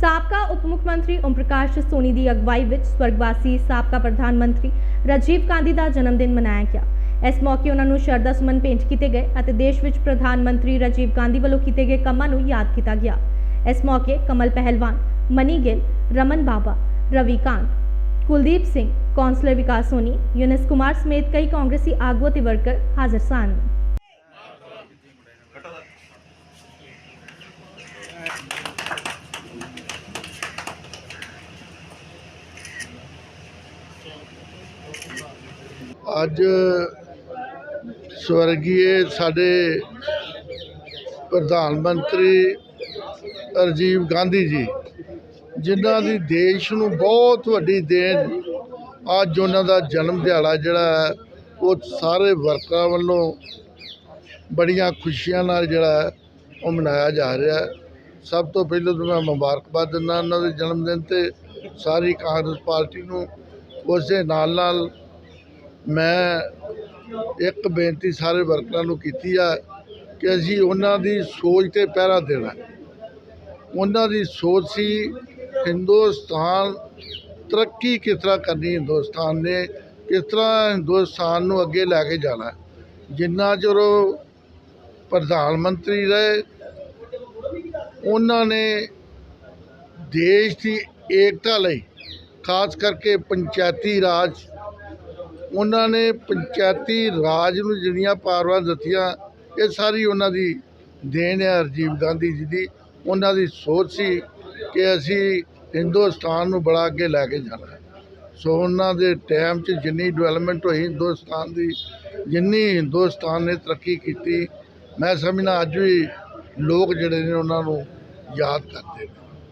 ਸਾਬਕਾ ਉਪ ਮੁੱਖ ਮੰਤਰੀ ਓਮ ਪ੍ਰਕਾਸ਼ ਸੋਨੀ ਦੀ ਅਗਵਾਈ ਵਿੱਚ ਸਵਰਗਵਾਸੀ ਸਾਬਕਾ ਪ੍ਰਧਾਨ ਮੰਤਰੀ ਰਾਜੀਵ ਗਾਂਧੀ ਦਾ ਜਨਮ ਦਿਨ ਮਨਾਇਆ ਗਿਆ। ਇਸ ਮੌਕੇ ਉਹਨਾਂ ਨੂੰ ਸ਼ਰਧਾ ਸੁਮਨ ਭੇਂਟ ਕੀਤੇ ਗਏ ਅਤੇ ਦੇਸ਼ ਵਿੱਚ ਪ੍ਰਧਾਨ ਮੰਤਰੀ ਰਾਜੀਵ ਗਾਂਧੀ ਵੱਲੋਂ ਕੀਤੇ ਗਏ ਕੰਮਾਂ ਨੂੰ ਯਾਦ ਕੀਤਾ ਗਿਆ। ਇਸ ਮੌਕੇ ਕਮਲ ਪਹਿਲਵਾਨ, ਮਨੀ ਗਿੱਲ, ਰਮਨ ਬਾਬਾ, ਰਵੀ ਕਾਂਤ, ਕੁਲਦੀਪ ਸਿੰਘ, ਕੌਂਸਲਰ ਵਿਕਾਸ ਸੋਨੀ, ਯੂਨਸ ਕੁਮਾਰ ਸਮੇਤ ਕਈ ਕਾਂਗਰਸੀ ਆਗੂ ਅਤੇ ਵਰਕਰ ਹਾਜ਼ਰ ਸਨ। ਅੱਜ ਸਵਰਗੀਏ ਸਾਡੇ ਪ੍ਰਧਾਨ ਮੰਤਰੀ ਰਾਜੀਵ ਗਾਂਧੀ ਜੀ ਜਿਨ੍ਹਾਂ ਦੀ ਦੇਸ਼ ਨੂੰ ਬਹੁਤ ਵੱਡੀ ਦੇਣ ਅੱਜ ਉਹਨਾਂ ਦਾ ਜਨਮ ਦਿਹਾੜਾ ਜਿਹੜਾ ਹੈ, ਉਹ ਸਾਰੇ ਵਰਕਰਾਂ ਵੱਲੋਂ ਬੜੀਆਂ ਖੁਸ਼ੀਆਂ ਨਾਲ ਜਿਹੜਾ ਹੈ, ਉਹ ਮਨਾਇਆ ਜਾ ਰਿਹਾ ਹੈ। ਸਭ ਤੋਂ ਪਹਿਲਾਂ ਤਾਂ ਮੈਂ ਮੁਬਾਰਕਬਾਦ ਦਿੰਦਾ ਉਹਨਾਂ ਦੇ ਜਨਮ ਦਿਨ ਤੇ ਸਾਰੀ ਕਾਂਗਰਸ ਪਾਰਟੀ ਨੂੰ ਉਸ ਦੇ ਨਾਲ ਨਾਲ ਮੈਂ ਇੱਕ ਬੇਨਤੀ ਸਾਰੇ ਵਰਕਰਾਂ ਨੂੰ ਕੀਤੀ ਆ ਕਿ ਅਸੀਂ ਉਹਨਾਂ ਦੀ ਸੋਚ ਤੇ ਪਹਿਰਾ ਦੇਣਾ ਉਹਨਾਂ ਦੀ ਸੋਚ ਸੀ ਹਿੰਦੁਸਤਾਨ ਤਰੱਕੀ ਕਿਸ ਤਰ੍ਹਾਂ ਕਰਨੀ ਹਿੰਦੁਸਤਾਨ ਨੇ, ਕਿਸ ਤਰ੍ਹਾਂ ਹਿੰਦੁਸਤਾਨ ਨੂੰ ਅੱਗੇ ਲੈ ਕੇ ਜਾਣਾ ਹੈ। ਜਿੰਨਾ ਚਿਰ ਉਹ ਪ੍ਰਧਾਨ ਮੰਤਰੀ ਰਹੇ, ਉਹਨਾਂ ਨੇ ਦੇਸ਼ ਦੀ ਏਕਤਾ ਲਈ ਖਾਸ ਕਰਕੇ ਪੰਚਾਇਤੀ ਰਾਜ, ਉਹਨਾਂ ਨੇ ਪੰਚਾਇਤੀ ਰਾਜ ਨੂੰ ਜਿਹੜੀਆਂ ਪਾਵਰਾਂ ਦਿੱਤੀਆਂ, ਇਹ ਸਾਰੀ ਉਹਨਾਂ ਦੀ ਦੇਣ ਹੈ ਰਾਜੀਵ ਗਾਂਧੀ ਜੀ ਦੀ। ਉਹਨਾਂ ਦੀ ਸੋਚ ਸੀ ਕਿ ਅਸੀਂ ਹਿੰਦੁਸਤਾਨ ਨੂੰ ਬੜਾ ਅੱਗੇ ਲੈ ਕੇ ਜਾਣਾ ਸੋ ਉਹਨਾਂ ਦੇ ਟਾਈਮ 'ਚ ਜਿੰਨੀ ਡਿਵੈਲਪਮੈਂਟ ਹੋਈ ਹਿੰਦੁਸਤਾਨ ਦੀ, ਜਿੰਨੀ ਹਿੰਦੁਸਤਾਨ ਨੇ ਤਰੱਕੀ ਕੀਤੀ, ਮੈਂ ਸਮਝਣਾ ਅੱਜ ਵੀ ਲੋਕ ਜਿਹੜੇ ਨੇ ਉਹਨਾਂ ਨੂੰ ਯਾਦ ਕਰਦੇ ਨੇ।